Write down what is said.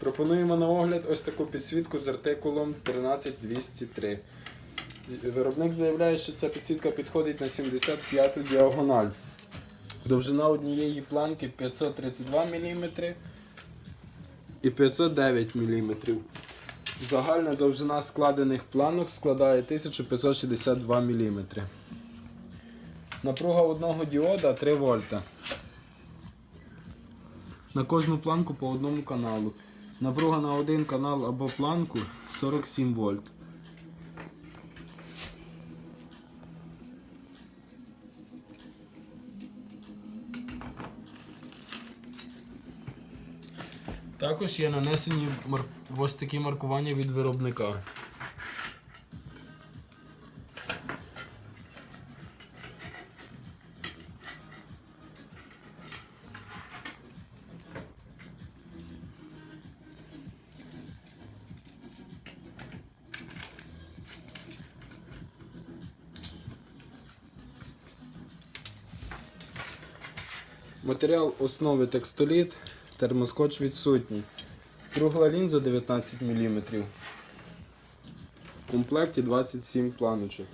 Пропонуємо на огляд ось таку підсвітку з артикулом 13203. Виробник заявляє, що ця підсвітка підходить на 75 діагональ. Довжина однієї планки 532 мм і 509 мм. Загальна довжина складених планок складає 1562 мм. Напруга одного діода 3 вольта. На кожну планку по одному каналу. Напруга на один канал або планку 47 вольт. Також є нанесені ось такі маркування від виробника. Матеріал основи текстоліт, термоскотч відсутній. Кругла лінза 19 мм. В комплекті 27 планочок.